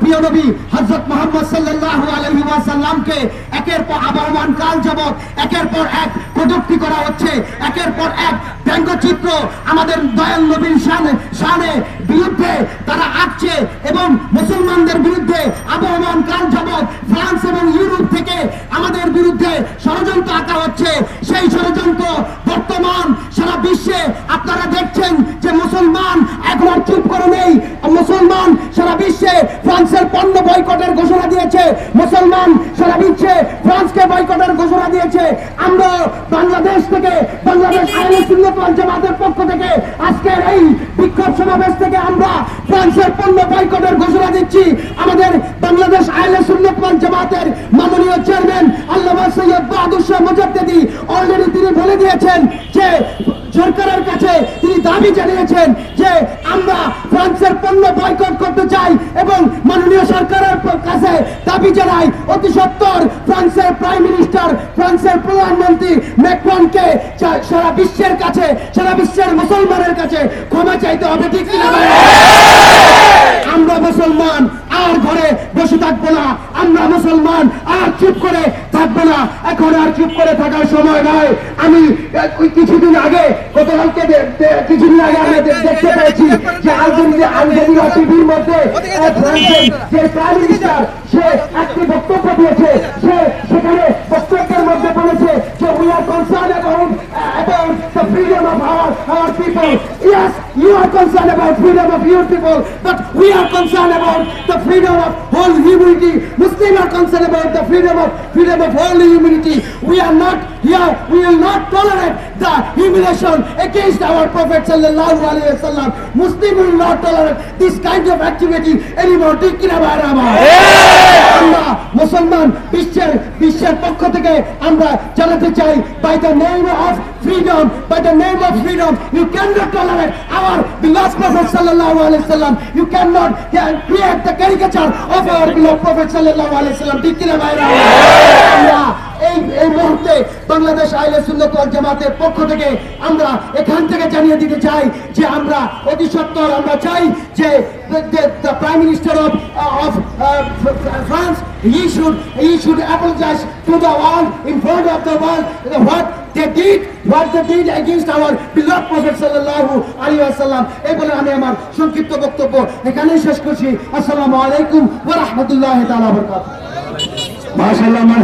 প্রিয় নবী, হযরত মুহাম্মদ একের পর আবহমান কাল একের পর এক কটূক্তি করা হচ্ছে, একের পর এক ব্যঙ্গচিত্র আমাদের দয়াল নবীর বিরুদ্ধে তারা আঁকছে এবং মুসলমানদের বিরুদ্ধে আবহমান কাল ফ্রান্স এবং ইউরোপ থেকে আমাদের বিরুদ্ধে ষড়যন্ত্র আঁকা হচ্ছে। সেই ষড়যন্ত্র বর্তমান মুসলমান সারা বিশ্বে ফ্রান্সকে বয়কটের ঘোষণা দিয়েছে। আমরা বাংলাদেশ থেকে, বাংলাদেশ আইন সুন্নত জামাতের পক্ষ থেকে আজকের এই বিক্ষোভ সমাবেশ থেকে আমরা ফ্রান্সের পণ্য বয়কটের ঘোষণা দিচ্ছি। আমাদের বাংলাদেশ আইন সুন্নত ওয়াল জামাতের মাননীয় চেয়ারম্যান আল্লাহ সৈয়দ বাহাদুর শাহ মুজাদ্দেদি অলরেডি তিনি বলে দিয়েছেন যে, সরকারের কাছে তিনি দাবি জানিয়েছেন যে, আমরা ফ্রান্সের পণ্য বয়কট করতে চাই এবং মাননীয় সরকারের কাছে দাবি জানাই, অতি সত্তর ফ্রান্সের প্রাইম মিনিস্টার, ফ্রান্সের প্রধানমন্ত্রী ম্যাক্রনকে সারা বিশ্বের কাছে, সারা বিশ্বের মুসলমানের কাছে ক্ষমা চাইতে হবে, ঠিক কিনা আমরা মুসলমান, আর ঘরে বসে থাকব না। আমরা মুসলমান, আর চুপ করে থাকব না। এখন আর চুপ করে থাকার সময় নয় আমি কিছুদিন আগে গতকালকে কিছুদিন আগে আমি দে- দেখতে পেয়েছি যে আলজেরিয়া আলজেরিয়া টিভির মধ্যে ফ্রান্সের যে প্রাইম মিনিস্টার, সে একটি বক্তব্য দিয়েছে। সে সেখানে বক্তব্যের মধ্যে বলেছে যে we are concern about the freedom of our our people yes You are concerned about freedom of your people, but we are concerned about the freedom of whole humanity. Muslims are concerned about the freedom of freedom of whole humanity. We are not here. We will not tolerate the humiliation against our Prophet sallallahu alaihi wasallam. Muslims will not tolerate this kind of activity anymore. Take Allah. মুসলমান বিশ্বের বিশ্বের পক্ষ থেকে আমরা জানাতে চাই by the name of freedom by the name of freedom you cannot tolerate our beloved prophet sallallahu alaihi wasallam. You cannot create the caricature of our beloved prophet sallallahu alaihi wasallam. ঠিক কিনা ভাইরা? আমরা এই এই মুহূর্তে বাংলাদেশ আইলে সুন্নত ওয়াল জামাতের পক্ষ থেকে আমরা এখান থেকে জানিয়ে দিতে চাই যে আমরা অতি সত্তর আমরা চাই যে the prime minister of of France he should he should apologise to the world in front of the world they did, what they did against our beloved prophet sallallahu alaihi wasallam. এই বলে আমি আমার সংক্ষিপ্ত বক্তব্য এখানেই শেষ করছি। আসসালামু আলাইকুম ওয়া রাহমাতুল্লাহি তাআলা বারাকাতুহু। মাশাআল্লাহ।